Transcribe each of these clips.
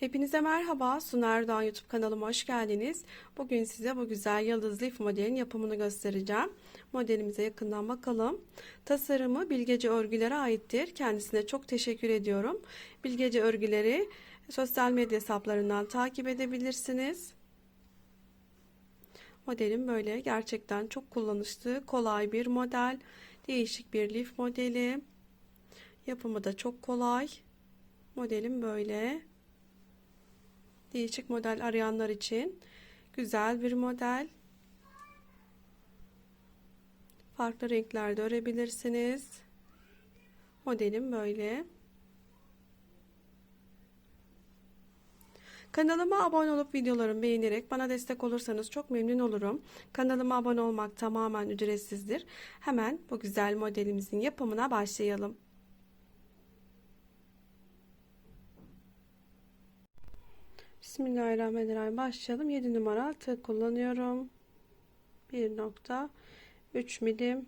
Hepinize merhaba. Sunar Erdoğan YouTube kanalıma hoş geldiniz. Bugün size bu güzel yıldız lif modelin yapımını göstereceğim. Modelimize yakından bakalım. Tasarımı Bilgece Örgüler'e aittir. Kendisine çok teşekkür ediyorum. Bilgece Örgüler'i sosyal medya hesaplarından takip edebilirsiniz. Modelim böyle gerçekten çok kullanışlı, kolay bir model. Değişik bir lif modeli. Yapımı da çok kolay. Modelim böyle. Değişik model arayanlar için güzel bir model. Farklı renklerde örebilirsiniz. Modelim böyle. Kanalıma abone olup videolarımı beğenerek bana destek olursanız çok memnun olurum. Kanalıma abone olmak tamamen ücretsizdir. Hemen bu güzel modelimizin yapımına başlayalım. Bismillahirrahmanirrahim. Başlayalım. 7 numara tığ kullanıyorum. 1.3 milim.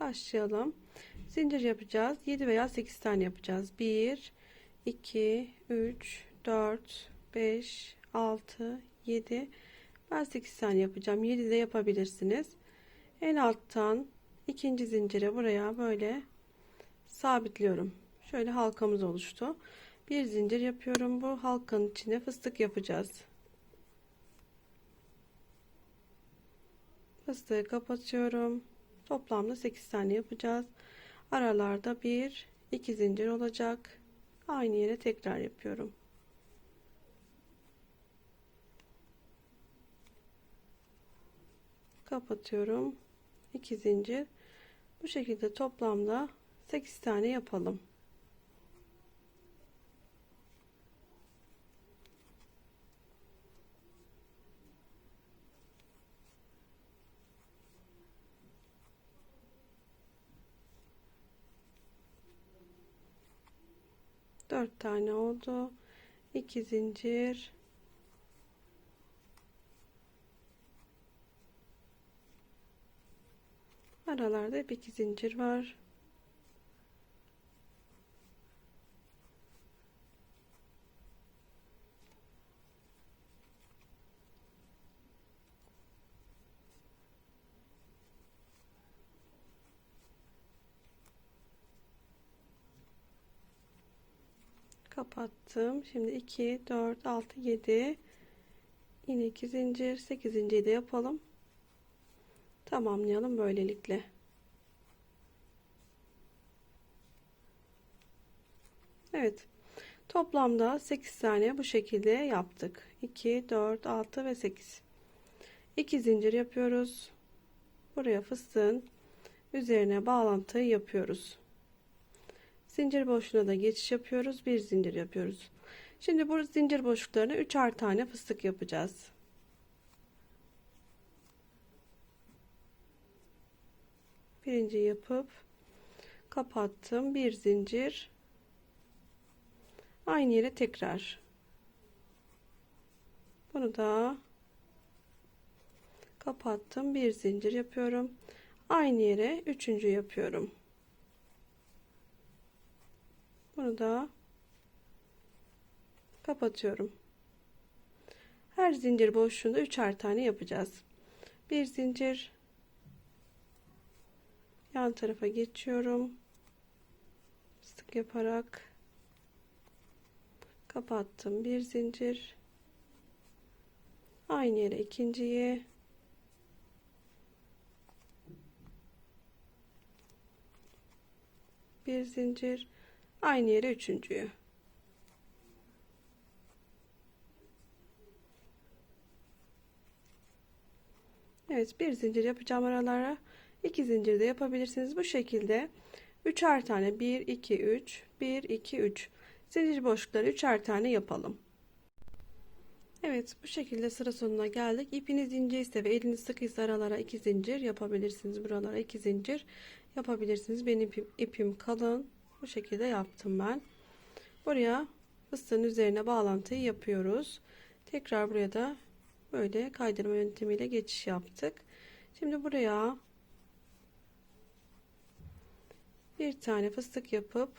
Başlayalım. Zincir yapacağız. 7 veya 8 tane yapacağız. 1, 2, 3, 4, 5, 6, 7. Ben 8 tane yapacağım. 7 de yapabilirsiniz. En alttan ikinci zincire buraya böyle sabitliyorum. Şöyle halkamız oluştu. Bir zincir yapıyorum. Bu halkanın içine fıstık yapacağız. Fıstığı kapatıyorum. Toplamda 8 tane yapacağız. Aralarda bir, iki zincir olacak. Aynı yere tekrar yapıyorum. Kapatıyorum. 2 zincir. Bu şekilde toplamda 8 tane yapalım. Dört tane oldu. İki zincir. Aralarda hep iki zincir var. Kapattım. Şimdi 2 4 6 7 yine 2 zincir 8 zincir de yapalım. Tamamlayalım böylelikle. Evet. Toplamda 8 tane bu şekilde yaptık. 2 4 6 ve 8. 2 zincir yapıyoruz. Buraya fıstığın üzerine bağlantıyı yapıyoruz. Zincir boşluğuna da geçiş yapıyoruz. Bir zincir yapıyoruz. Şimdi bu zincir boşluklarına üçer tane fıstık yapacağız. Birinci yapıp kapattım. Bir zincir. Aynı yere tekrar. Bunu da kapattım. Bir zincir yapıyorum. Aynı yere üçüncü yapıyorum. Bunu da kapatıyorum. Her zincir boşluğunda üçer tane yapacağız. Bir zincir yan tarafa geçiyorum. Sık yaparak kapattım. Bir zincir aynı yere ikinciyi bir zincir Aynı yere üçüncüyü. Evet bir zincir yapacağım aralara. iki zincir de yapabilirsiniz. Bu şekilde üçer tane 1 2 3 1 2 3 zincir boşlukları üçer tane yapalım. Evet bu şekilde sıra sonuna geldik. İpiniz ince ise ve eliniz sıkıysa aralara iki zincir yapabilirsiniz. Buralara iki zincir yapabilirsiniz. Benim ipim, ipim kalın. Bu şekilde yaptım ben. Buraya fıstığın üzerine bağlantıyı yapıyoruz. Tekrar buraya da böyle kaydırma yöntemiyle geçiş yaptık. Şimdi buraya bir tane fıstık yapıp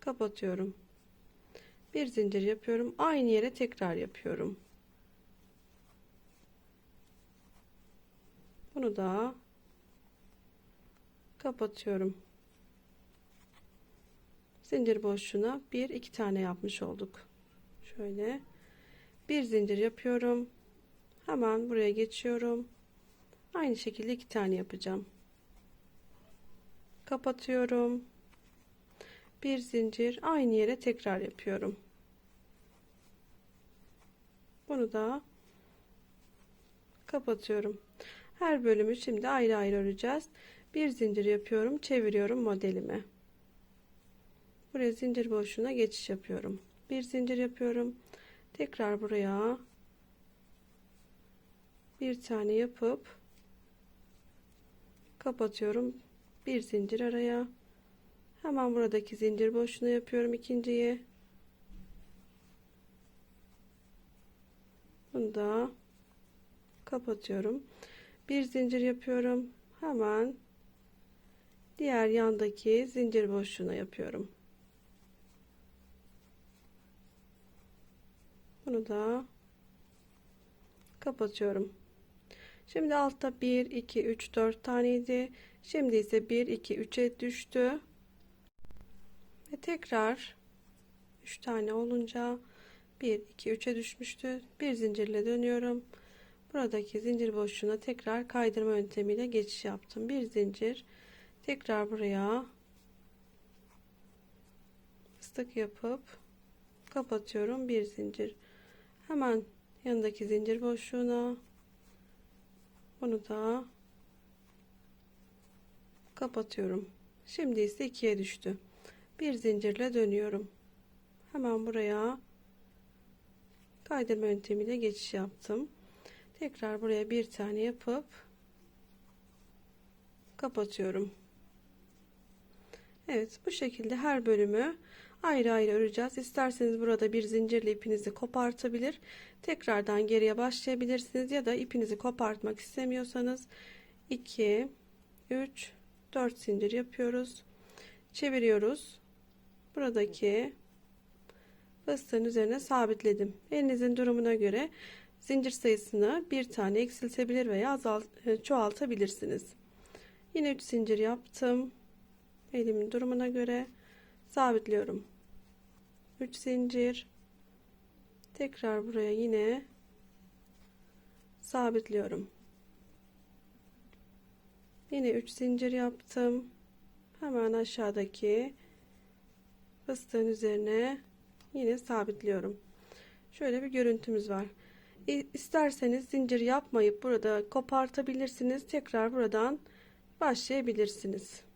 kapatıyorum. Bir zincir yapıyorum. Aynı yere tekrar yapıyorum. Bunu da kapatıyorum. Zincir boşluğuna bir iki tane yapmış olduk. Şöyle bir zincir yapıyorum. Hemen buraya geçiyorum. Aynı şekilde iki tane yapacağım. Kapatıyorum. Bir zincir aynı yere tekrar yapıyorum. Bunu da kapatıyorum. Her bölümü şimdi ayrı ayrı öreceğiz. Bir zincir yapıyorum, çeviriyorum modelimi. Buraya zincir boşluğuna geçiş yapıyorum. Bir zincir yapıyorum. Tekrar buraya bir tane yapıp kapatıyorum. Bir zincir araya. Hemen buradaki zincir boşluğuna yapıyorum ikinciyi. Bunu da kapatıyorum. Bir zincir yapıyorum. Hemen diğer yandaki zincir boşluğuna yapıyorum. Bunu da kapatıyorum. Şimdi altta 1, 2, 3, 4 taneydi. Şimdi ise 1, 2, 3'e düştü. Ve tekrar 3 tane olunca 1, 2, 3'e düşmüştü. Bir zincirle dönüyorum. Buradaki zincir boşluğuna tekrar kaydırma yöntemiyle geçiş yaptım. Bir zincir. Tekrar buraya fıstık yapıp kapatıyorum. Bir zincir. Hemen yanındaki zincir boşluğuna bunu da kapatıyorum. Şimdi ise ikiye düştü. Bir zincirle dönüyorum. Hemen buraya kaydırma yöntemiyle geçiş yaptım. Tekrar buraya bir tane yapıp kapatıyorum. Evet bu şekilde her bölümü ayrı ayrı öreceğiz. İsterseniz burada bir zincirle ipinizi kopartabilir. Tekrardan geriye başlayabilirsiniz ya da ipinizi kopartmak istemiyorsanız 2 3 4 zincir yapıyoruz. Çeviriyoruz. Buradaki fıstığın üzerine sabitledim. Elinizin durumuna göre zincir sayısını bir tane eksiltebilir veya azalt, çoğaltabilirsiniz. Yine 3 zincir yaptım. Elimin durumuna göre sabitliyorum. 3 zincir tekrar buraya yine sabitliyorum. Yine 3 zincir yaptım. Hemen aşağıdaki fıstığın üzerine yine sabitliyorum. Şöyle bir görüntümüz var. İsterseniz zincir yapmayıp burada kopartabilirsiniz. Tekrar buradan başlayabilirsiniz.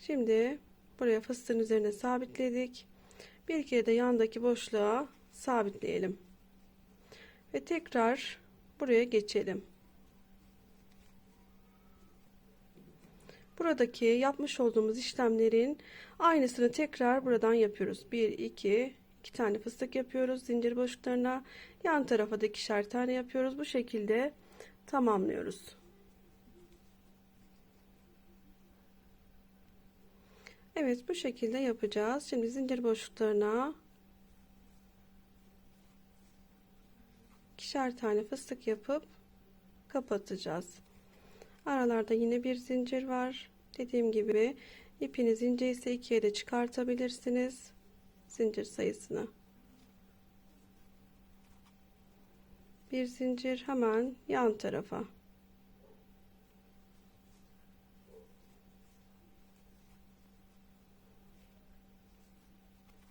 Şimdi buraya fıstığın üzerine sabitledik. Bir kere de yandaki boşluğa sabitleyelim. Ve tekrar buraya geçelim. Buradaki yapmış olduğumuz işlemlerin aynısını tekrar buradan yapıyoruz. 1 2 2 tane fıstık yapıyoruz zincir boşluklarına. Yan tarafa da ikişer tane yapıyoruz. Bu şekilde tamamlıyoruz. Evet bu şekilde yapacağız. Şimdi zincir boşluklarına ikişer tane fıstık yapıp kapatacağız. Aralarda yine bir zincir var. Dediğim gibi ipiniz ince ise ikiye de çıkartabilirsiniz. Zincir sayısını. Bir zincir hemen yan tarafa.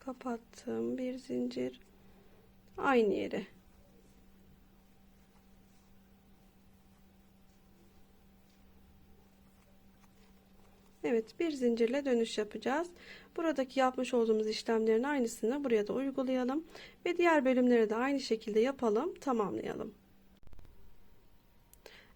Kapattım bir zincir aynı yere Evet bir zincirle dönüş yapacağız. Buradaki yapmış olduğumuz işlemlerin aynısını buraya da uygulayalım ve diğer bölümleri de aynı şekilde yapalım, tamamlayalım.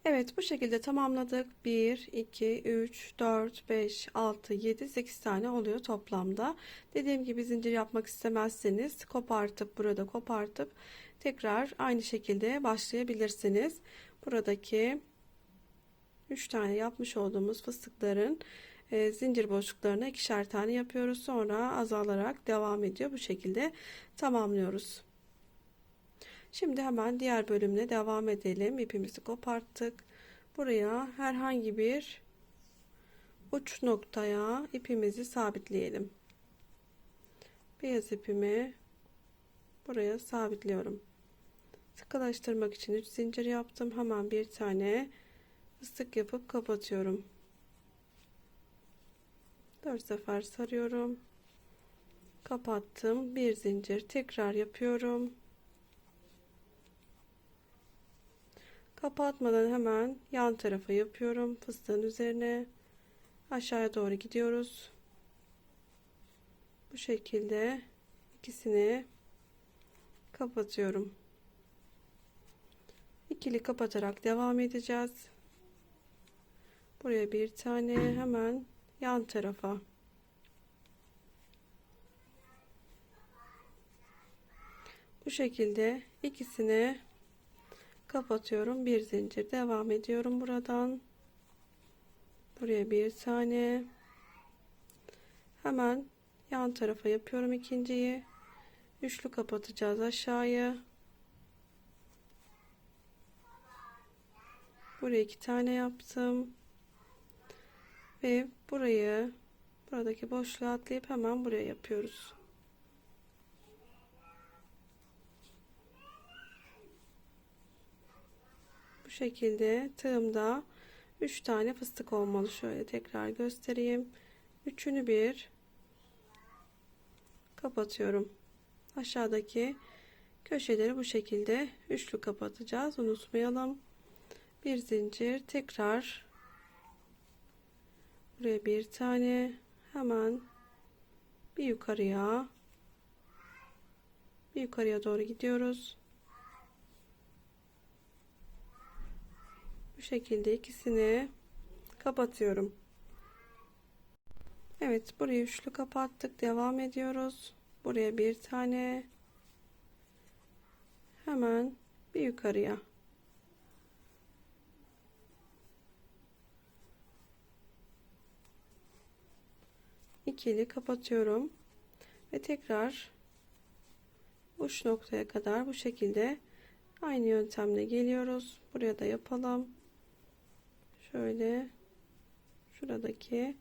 Evet bu şekilde tamamladık. 1, 2, 3, 4, 5, 6, 7, 8 tane oluyor toplamda. Dediğim gibi zincir yapmak istemezseniz kopartıp burada kopartıp tekrar aynı şekilde başlayabilirsiniz. Buradaki 3 tane yapmış olduğumuz fıstıkların e, zincir boşluklarına ikişer tane yapıyoruz. Sonra azalarak devam ediyor. Bu şekilde tamamlıyoruz. Şimdi hemen diğer bölümle devam edelim. İpimizi koparttık. Buraya herhangi bir uç noktaya ipimizi sabitleyelim. Beyaz ipimi buraya sabitliyorum. Sıkılaştırmak için 3 zincir yaptım. Hemen bir tane fıstık yapıp kapatıyorum. 4 sefer sarıyorum. Kapattım. Bir zincir tekrar yapıyorum. Kapatmadan hemen yan tarafa yapıyorum. Fıstığın üzerine aşağıya doğru gidiyoruz. Bu şekilde ikisini kapatıyorum. İkili kapatarak devam edeceğiz. Buraya bir tane hemen yan tarafa. Bu şekilde ikisini kapatıyorum. Bir zincir devam ediyorum buradan. Buraya bir tane. Hemen yan tarafa yapıyorum ikinciyi. Üçlü kapatacağız aşağıya. Buraya iki tane yaptım. Ve burayı buradaki boşluğa atlayıp hemen buraya yapıyoruz. Şekilde tığımda 3 tane fıstık olmalı. Şöyle tekrar göstereyim. Üçünü bir kapatıyorum. Aşağıdaki köşeleri bu şekilde üçlü kapatacağız. Unutmayalım. Bir zincir tekrar buraya bir tane hemen bir yukarıya bir yukarıya doğru gidiyoruz. Şekilde ikisini kapatıyorum. Evet burayı üçlü kapattık. Devam ediyoruz. Buraya bir tane hemen bir yukarıya ikili kapatıyorum ve tekrar uç noktaya kadar bu şekilde aynı yöntemle geliyoruz. Buraya da yapalım. Şöyle şuradaki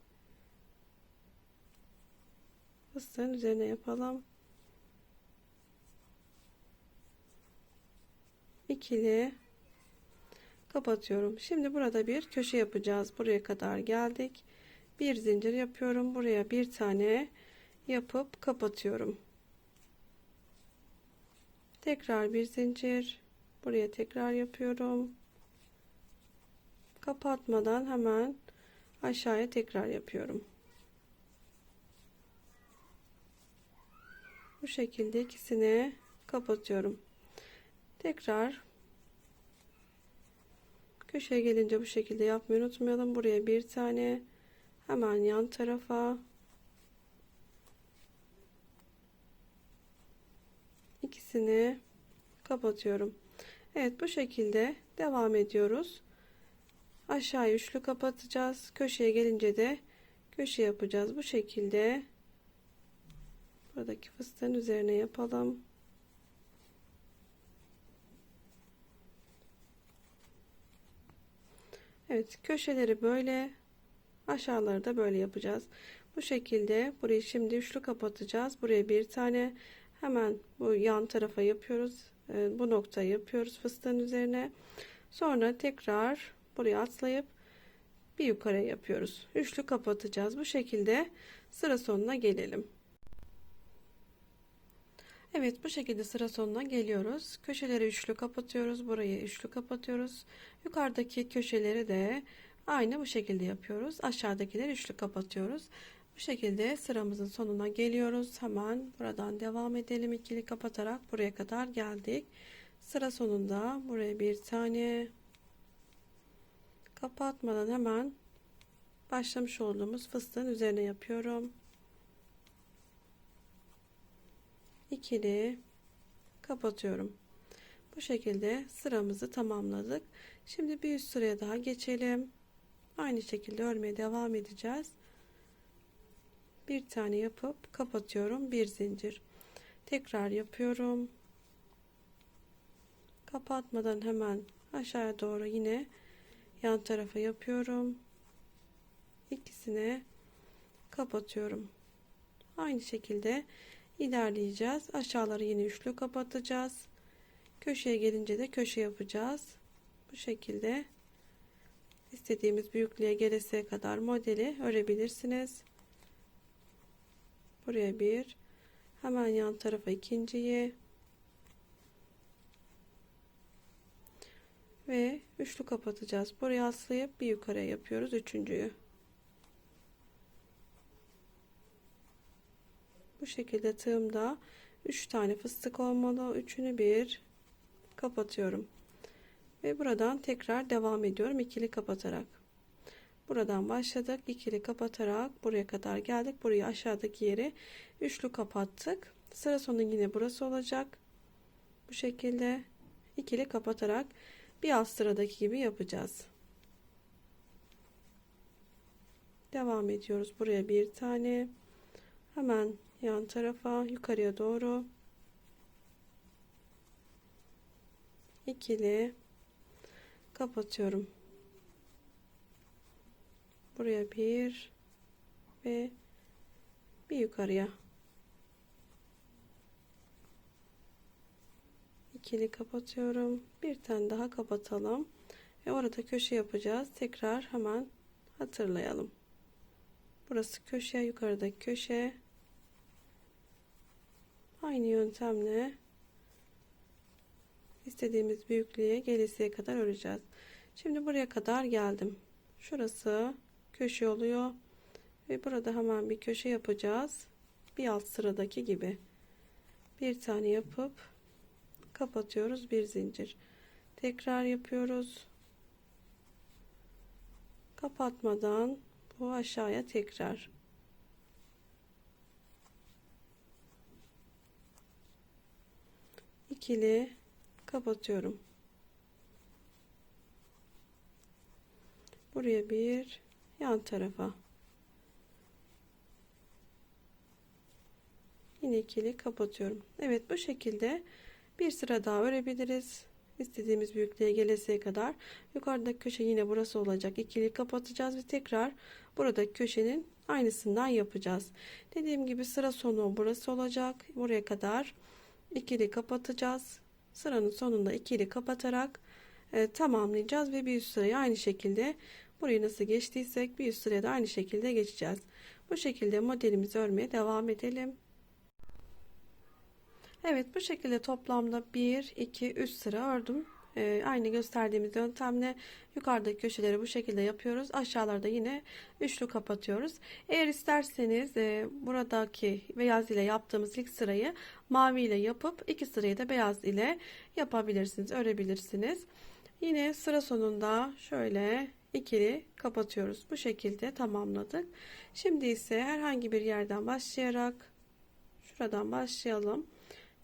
fıstığın üzerine yapalım. ikili kapatıyorum. Şimdi burada bir köşe yapacağız. Buraya kadar geldik. Bir zincir yapıyorum. Buraya bir tane yapıp kapatıyorum. Tekrar bir zincir. Buraya tekrar yapıyorum. Kapatmadan hemen aşağıya tekrar yapıyorum. Bu şekilde ikisini kapatıyorum. Tekrar köşeye gelince bu şekilde yapmayı unutmayalım. Buraya bir tane hemen yan tarafa ikisini kapatıyorum. Evet bu şekilde devam ediyoruz. Aşağı üçlü kapatacağız. Köşeye gelince de köşe yapacağız. Bu şekilde buradaki fıstığın üzerine yapalım. Evet köşeleri böyle aşağıları da böyle yapacağız. Bu şekilde burayı şimdi üçlü kapatacağız. Buraya bir tane hemen bu yan tarafa yapıyoruz. Ee, bu noktayı yapıyoruz fıstığın üzerine. Sonra tekrar buraya atlayıp bir yukarı yapıyoruz. Üçlü kapatacağız. Bu şekilde sıra sonuna gelelim. Evet bu şekilde sıra sonuna geliyoruz. Köşeleri üçlü kapatıyoruz. Burayı üçlü kapatıyoruz. Yukarıdaki köşeleri de aynı bu şekilde yapıyoruz. Aşağıdakileri üçlü kapatıyoruz. Bu şekilde sıramızın sonuna geliyoruz. Hemen buradan devam edelim. ikili kapatarak buraya kadar geldik. Sıra sonunda buraya bir tane kapatmadan hemen başlamış olduğumuz fıstığın üzerine yapıyorum. ikili kapatıyorum. Bu şekilde sıramızı tamamladık. Şimdi bir üst sıraya daha geçelim. Aynı şekilde örmeye devam edeceğiz. bir tane yapıp kapatıyorum bir zincir tekrar yapıyorum kapatmadan hemen aşağıya doğru yine yan tarafa yapıyorum. İkisine kapatıyorum. Aynı şekilde ilerleyeceğiz. Aşağıları yine üçlü kapatacağız. Köşeye gelince de köşe yapacağız. Bu şekilde istediğimiz büyüklüğe gelesiye kadar modeli örebilirsiniz. Buraya bir hemen yan tarafa ikinciyi ve üçlü kapatacağız. Buraya aslayıp bir yukarıya yapıyoruz üçüncüyü. Bu şekilde tığımda 3 tane fıstık olmalı. Üçünü bir kapatıyorum. Ve buradan tekrar devam ediyorum ikili kapatarak. Buradan başladık. İkili kapatarak buraya kadar geldik. Burayı aşağıdaki yeri üçlü kapattık. Sıra sonu yine burası olacak. Bu şekilde ikili kapatarak bir alt sıradaki gibi yapacağız. Devam ediyoruz buraya bir tane. Hemen yan tarafa yukarıya doğru. İkili. Kapatıyorum. Buraya bir ve bir yukarıya ikili kapatıyorum. Bir tane daha kapatalım. Ve orada köşe yapacağız. Tekrar hemen hatırlayalım. Burası köşe yukarıdaki köşe. Aynı yöntemle istediğimiz büyüklüğe gelesiye kadar öreceğiz. Şimdi buraya kadar geldim. Şurası köşe oluyor. Ve burada hemen bir köşe yapacağız. Bir alt sıradaki gibi. Bir tane yapıp kapatıyoruz bir zincir. Tekrar yapıyoruz. Kapatmadan bu aşağıya tekrar. İkili kapatıyorum. Buraya bir yan tarafa. Yine ikili kapatıyorum. Evet bu şekilde bir sıra daha örebiliriz. İstediğimiz büyüklüğe gelesiye kadar yukarıdaki köşe yine burası olacak. İkili kapatacağız ve tekrar buradaki köşenin aynısından yapacağız. Dediğim gibi sıra sonu burası olacak. Buraya kadar ikili kapatacağız. Sıranın sonunda ikili kapatarak e, tamamlayacağız ve bir üst sırayı aynı şekilde burayı nasıl geçtiysek bir üst sıraya da aynı şekilde geçeceğiz. Bu şekilde modelimizi örmeye devam edelim Evet bu şekilde toplamda 1 2 3 sıra ördüm. Ee, aynı gösterdiğimiz yöntemle yukarıdaki köşeleri bu şekilde yapıyoruz. Aşağılarda yine üçlü kapatıyoruz. Eğer isterseniz e, buradaki beyaz ile yaptığımız ilk sırayı mavi ile yapıp iki sırayı da beyaz ile yapabilirsiniz örebilirsiniz. Yine sıra sonunda şöyle ikili kapatıyoruz. Bu şekilde tamamladık. Şimdi ise herhangi bir yerden başlayarak şuradan başlayalım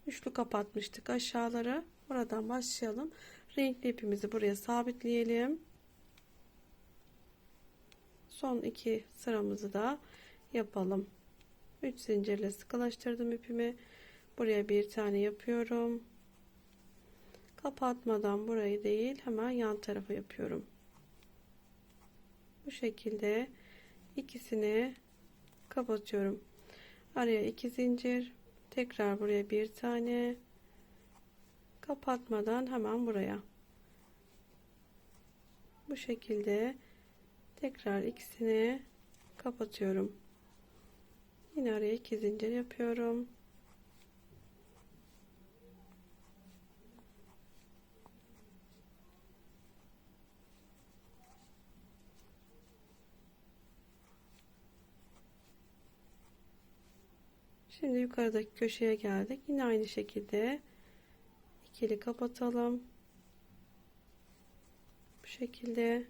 üçlü kapatmıştık aşağıları. Buradan başlayalım. Renkli ipimizi buraya sabitleyelim. Son iki sıramızı da yapalım. 3 zincirle sıkılaştırdım ipimi. Buraya bir tane yapıyorum. Kapatmadan burayı değil hemen yan tarafa yapıyorum. Bu şekilde ikisini kapatıyorum. Araya iki zincir tekrar buraya bir tane. Kapatmadan hemen buraya. Bu şekilde tekrar ikisini kapatıyorum. Yine araya iki zincir yapıyorum Şimdi yukarıdaki köşeye geldik. Yine aynı şekilde ikili kapatalım. Bu şekilde.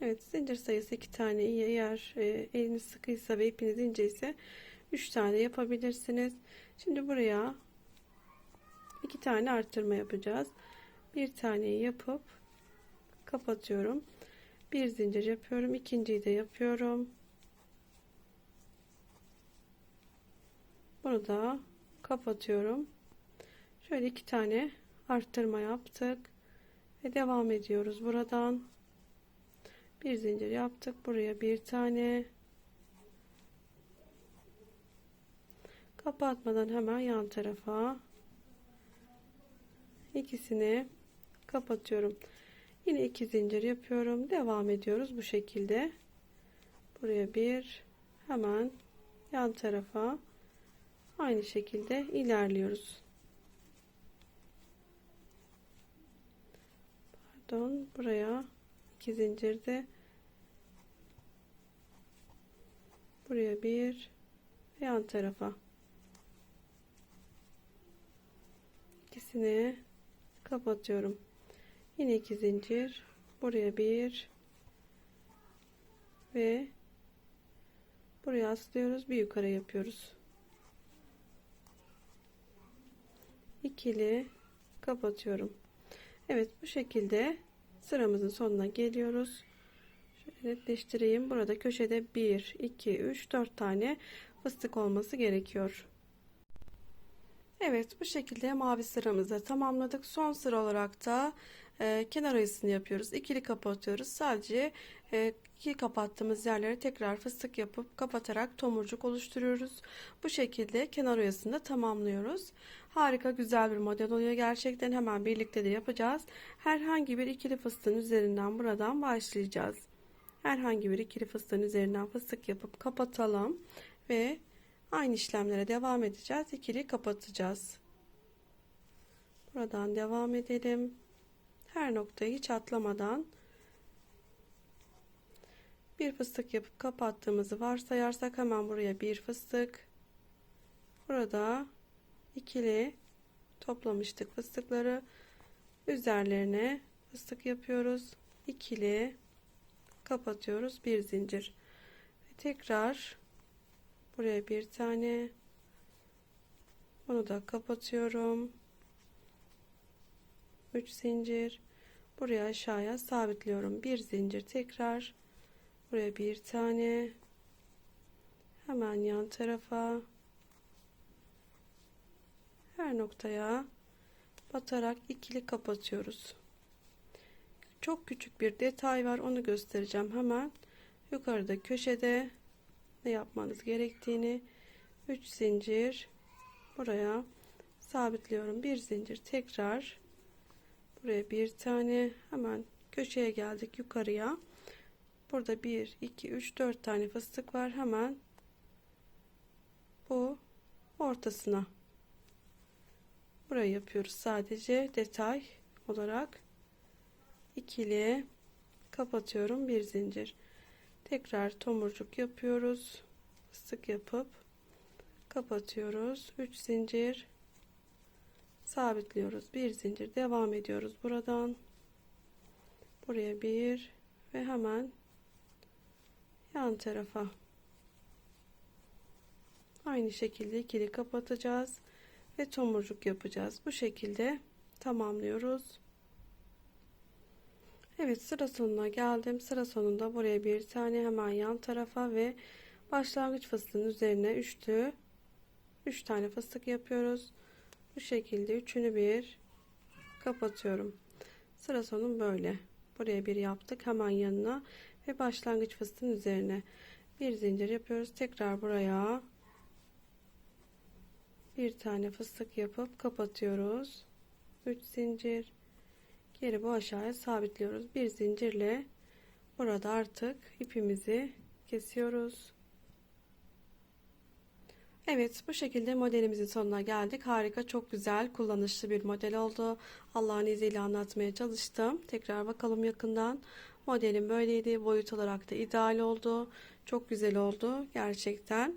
Evet zincir sayısı iki tane eğer e, eliniz sıkıysa ve ipiniz ince ise 3 tane yapabilirsiniz. Şimdi buraya iki tane arttırma yapacağız. Bir taneyi yapıp kapatıyorum. Bir zincir yapıyorum. ikinciyi de yapıyorum. Bunu kapatıyorum. Şöyle iki tane arttırma yaptık. Ve devam ediyoruz buradan. Bir zincir yaptık. Buraya bir tane. Kapatmadan hemen yan tarafa ikisini kapatıyorum. Yine iki zincir yapıyorum. Devam ediyoruz bu şekilde. Buraya bir hemen yan tarafa aynı şekilde ilerliyoruz. Pardon, buraya iki zincirde buraya bir yan tarafa ikisini kapatıyorum. Yine iki zincir buraya bir ve buraya aslıyoruz bir yukarı yapıyoruz ikili kapatıyorum Evet bu şekilde sıramızın sonuna geliyoruz şöyle netleştireyim burada köşede 1 2 3 4 tane fıstık olması gerekiyor Evet bu şekilde mavi sıramızı tamamladık son sıra olarak da e, kenar oyasını yapıyoruz. İkili kapatıyoruz. Sadece e, ikili kapattığımız yerlere tekrar fıstık yapıp kapatarak tomurcuk oluşturuyoruz. Bu şekilde kenar oyasını da tamamlıyoruz. Harika güzel bir model oluyor. Gerçekten hemen birlikte de yapacağız. Herhangi bir ikili fıstığın üzerinden buradan başlayacağız. Herhangi bir ikili fıstığın üzerinden fıstık yapıp kapatalım ve aynı işlemlere devam edeceğiz. İkili kapatacağız. Buradan devam edelim her noktayı hiç atlamadan bir fıstık yapıp kapattığımızı varsayarsak hemen buraya bir fıstık burada ikili toplamıştık fıstıkları. Üzerlerine fıstık yapıyoruz. İkili kapatıyoruz. Bir zincir. Ve tekrar buraya bir tane. Bunu da kapatıyorum. 3 zincir. Buraya aşağıya sabitliyorum. Bir zincir tekrar. Buraya bir tane. Hemen yan tarafa her noktaya batarak ikili kapatıyoruz. Çok küçük bir detay var onu göstereceğim hemen. Yukarıda köşede ne yapmanız gerektiğini 3 zincir buraya sabitliyorum. Bir zincir tekrar buraya bir tane hemen köşeye geldik yukarıya. Burada 1 2 3 4 tane fıstık var hemen bu ortasına burayı yapıyoruz sadece detay olarak. İkili kapatıyorum bir zincir. Tekrar tomurcuk yapıyoruz. Fıstık yapıp kapatıyoruz. 3 zincir. Sabitliyoruz. Bir zincir. Devam ediyoruz buradan. Buraya bir ve hemen yan tarafa. Aynı şekilde ikili kapatacağız ve tomurcuk yapacağız. Bu şekilde tamamlıyoruz. Evet sıra sonuna geldim. Sıra sonunda buraya bir tane hemen yan tarafa ve başlangıç fıstığın üzerine üçlü 3 tane fıstık yapıyoruz. Bu şekilde üçünü bir kapatıyorum. Sıra sonum böyle. Buraya bir yaptık hemen yanına ve başlangıç fıstığın üzerine bir zincir yapıyoruz. Tekrar buraya bir tane fıstık yapıp kapatıyoruz 3 zincir geri bu aşağıya sabitliyoruz bir zincirle burada artık ipimizi kesiyoruz Evet bu şekilde modelimizin sonuna geldik. Harika çok güzel kullanışlı bir model oldu. Allah'ın izniyle anlatmaya çalıştım. Tekrar bakalım yakından. Modelim böyleydi. Boyut olarak da ideal oldu. Çok güzel oldu gerçekten.